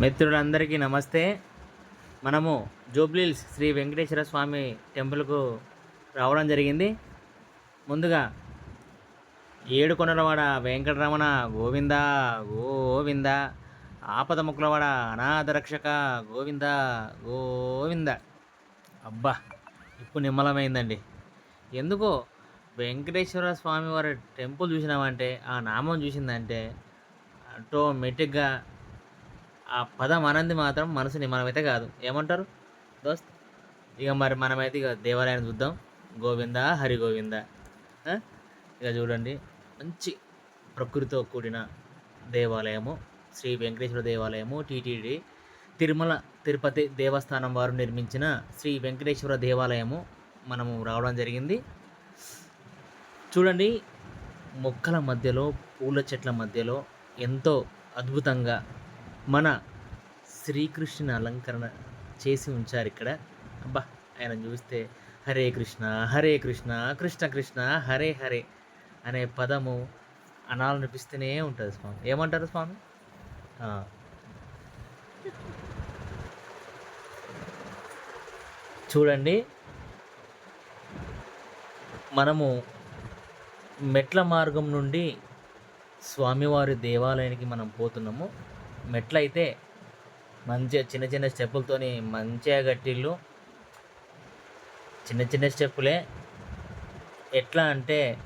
మిత్రులందరికీ నమస్తే. మనము జూబ్లీల్స్ శ్రీ వెంకటేశ్వర స్వామి టెంపుల్కు రావడం జరిగింది. ముందుగా ఏడుకొండలవాడ వెంకటరమణ గోవింద గోవింద. ఆపద ముక్కులవాడ అనాథ రక్షక గోవింద గోవింద. అబ్బా ఇప్పుడు నిమ్మలమైందండి. ఎందుకో వెంకటేశ్వర స్వామి వారి టెంపుల్ చూసినామంటే ఆ నామం చూసిందంటే ఆటోమేటిక్గా ఆ పదం అనంది మాత్రం మనసుని మనమైతే కాదు. ఏమంటారు? దోస్త్ ఇక మరి మనమైతే ఇక దేవాలయాన్ని చూద్దాం. గోవింద హరి గోవింద. ఇక చూడండి మంచి ప్రకృతితో కూడిన దేవాలయము. శ్రీ వెంకటేశ్వర దేవాలయము టీటీడీ తిరుమల తిరుపతి దేవస్థానం వారు నిర్మించిన శ్రీ వెంకటేశ్వర దేవాలయము మనము రావడం జరిగింది. చూడండి మొక్కల మధ్యలో పూల చెట్ల మధ్యలో ఎంతో అద్భుతంగా మన శ్రీకృష్ణుని అలంకరణ చేసి ఉంచారు ఇక్కడ. అబ్బా ఆయన చూస్తే హరే కృష్ణ హరే కృష్ణ కృష్ణ కృష్ణ హరే హరే అనే పదము అనాలనిపిస్తూనే ఉంటుంది స్వామి. ఏమంటారు స్వామి? చూడండి. మనము మెట్ల మార్గం నుండి స్వామివారి దేవాలయానికి మనం పోతున్నాము. మెట్లయితే మంచిగా చిన్న చిన్న స్టెప్పులతోని మంచిగా కట్టిళ్ళు. చిన్న చిన్న స్టెప్పులే. ఎట్లా అంటే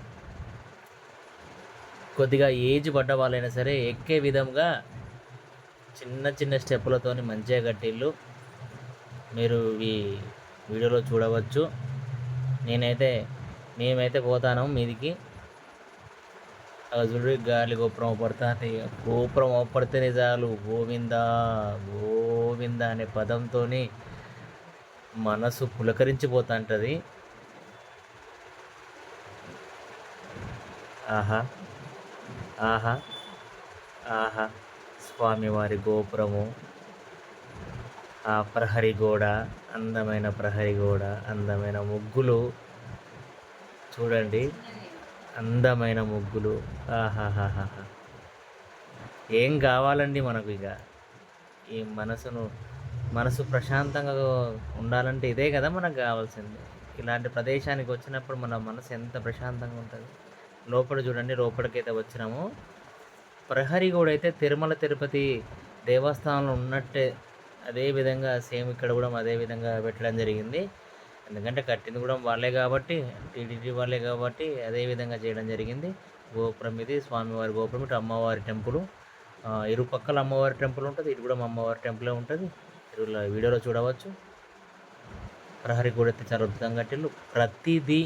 కొద్దిగా ఏజ్ పడ్డ వాళ్ళైనా సరే ఎక్కే విధంగా చిన్న చిన్న స్టెప్పులతోని మంచిగా కట్టిళ్ళు. మీరు ఈ వీడియోలో చూడవచ్చు. నేనైతే మేమైతే పోతాను మీదికి. చూడు గాలి గోపురం పడుతుంది. గోపురం పడితేనే చాలు. గోవింద గోవింద అనే పదంతో మనసు పులకరించిపోతుంటుంది. ఆహా ఆహా ఆహా స్వామివారి గోపురము. ఆ ప్రహరి గోడ అందమైన ప్రహరి గోడ అందమైన ముగ్గులు. చూడండి. అందమైన ముగ్గులు. ఆహాహాహా. ఏం కావాలండి మనకు ఇక? ఈ మనసును మనసు ప్రశాంతంగా ఉండాలంటే ఇదే కదా మనకు కావాల్సింది. ఇలాంటి ప్రదేశానికి వచ్చినప్పుడు మన మనసు ఎంత ప్రశాంతంగా ఉంటుంది? లోపల చూడండి లోపలికైతే వచ్చినాము. ప్రహరీ కూడా అయితే తిరుమల తిరుపతి దేవస్థానంలో ఉన్నట్టే అదే విధంగా సేమ్ ఇక్కడ కూడా అదే విధంగా పెట్టడం జరిగింది. ఎందుకంటే కట్టింది కూడా వాళ్ళే కాబట్టి టీటీడీ వాళ్ళే కాబట్టి అదే విధంగా చేయడం జరిగింది. గోపురం ఇది స్వామివారి గోపురం ఇటు అమ్మవారి టెంపుల్. ఇరు పక్కల అమ్మవారి టెంపుల్ ఉంటుంది ఇటు కూడా మా అమ్మవారి టెంపులే ఉంటుంది. ఇరులో వీడియోలో చూడవచ్చు. ప్రహరీ కూడా అయితే చాలా అద్భుతంగా కట్టిల్లు ప్రతిదీ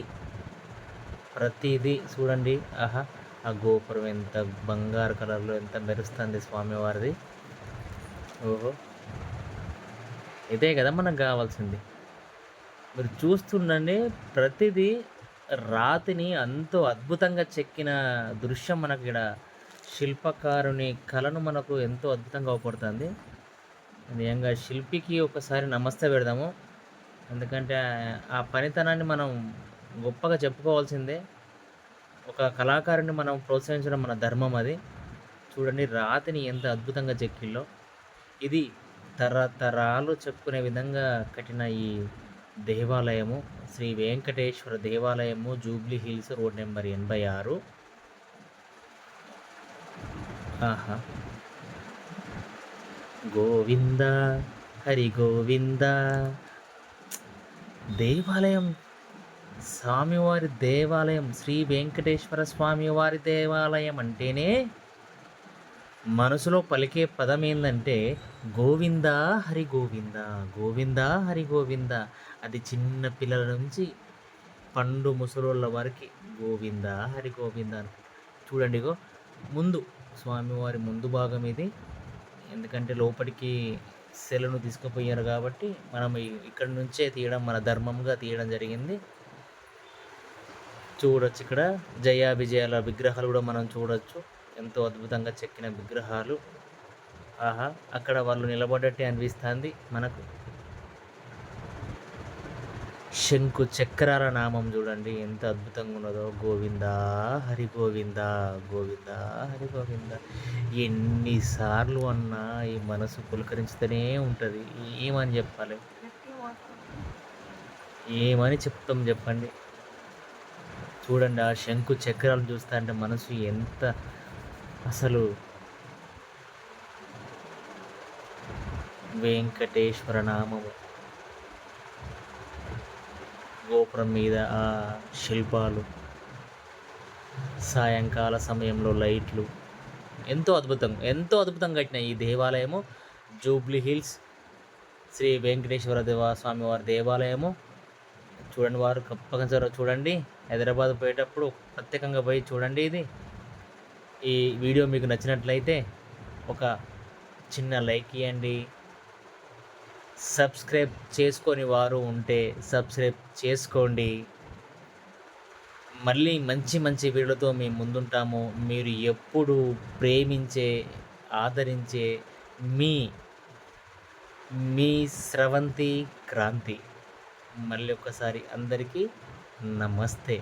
ప్రతిదీ చూడండి. ఆహా ఆ గోపురం ఎంత బంగారు కలర్లో ఎంత మెరుస్తుంది స్వామివారిది. ఓహో. ఇదే కదా మనకు కావాల్సింది. మీరు చూస్తుండండి ప్రతిదీ రాతిని ఎంతో అద్భుతంగా చెక్కిన దృశ్యం మనకి ఇక్కడ శిల్పకారుని కళను మనకు ఎంతో అద్భుతంగా అవపడుతుంది. నిజంగా శిల్పికి ఒకసారి నమస్తే పెడదాము. ఎందుకంటే ఆ పనితనాన్ని మనం గొప్పగా చెప్పుకోవాల్సిందే. ఒక కళాకారుని మనం ప్రోత్సహించడం మన ధర్మం అది. చూడండి రాతిని ఎంత అద్భుతంగా చెక్కిల్లో. ఇది తరతరాలు చెప్పుకునే విధంగా కట్టిన ఈ దేవాలయము శ్రీ వెంకటేశ్వర దేవాలయము జూబ్లీ హిల్స్ రోడ్ నెంబర్ ఎనభై ఆరు. ఆహా. గోవింద హరి గోవింద. దేవాలయం స్వామివారి దేవాలయం శ్రీ వెంకటేశ్వర స్వామివారి దేవాలయం అంటేనే మనసులో పలికే పదం ఏంటంటే గోవింద హరి గోవింద గోవింద హరి గోవింద. అది చిన్న పిల్లల నుంచి పండు ముసలోళ్ళ వారికి గోవింద హరి గోవింద అని. చూడండి ఇగో ముందు స్వామివారి ముందు భాగం ఇది. ఎందుకంటే లోపలికి సెలను తీసుకుపోయారు కాబట్టి మనం ఇక్కడ నుంచే తీయడం మన ధర్మంగా తీయడం జరిగింది. చూడొచ్చు ఇక్కడ. జయ విజయాల విగ్రహాలు కూడా మనం చూడొచ్చు. ఎంతో అద్భుతంగా చెక్కిన విగ్రహాలు. ఆహా అక్కడ వాళ్ళు నిలబడట్టే అనిపిస్తుంది మనకు. శంకు చక్రాల నామం చూడండి ఎంత అద్భుతంగా ఉన్నదో. గోవింద హరి గోవింద గోవింద హరి గోవింద. ఎన్నిసార్లు అన్నా ఈ మనసు పులకరించుతూనే ఉంటుంది. ఏమని చెప్పాలి? ఏమని చెప్తాం చెప్పండి? చూడండి ఆ శంకు చక్రాలు చూస్తా అంటే మనసు ఎంత అసలు వెంకటేశ్వర నామము. గోపురం మీద ఆ శిల్పాలు సాయంకాల సమయంలో లైట్లు. ఎంతో అద్భుతం ఎంతో అద్భుతంగా కట్టిన ఈ దేవాలయము. జూబ్లీ హిల్స్ శ్రీ వెంకటేశ్వర దేవస్వామి వారి దేవాలయము. చూడండి వారు తప్పనిసరి చూడండి. హైదరాబాద్ పోయేటప్పుడు ప్రత్యేకంగా పోయి చూడండి ఇది. ఈ వీడియో మీకు నచ్చినట్లయితే ఒక చిన్న లైక్ ఇవ్వండి. సబ్స్క్రైబ్ చేసుకొని వారు ఉంటే సబ్స్క్రైబ్ చేసుకోండి. మళ్ళీ మంచి మంచి వీడియోతో మేము ముందుంటాము. మీరు ఎప్పుడు ప్రేమించే ఆదరించే మీ మీ స్రవంతి క్రాంతి. మళ్ళీ ఒకసారి అందరికీ నమస్తే.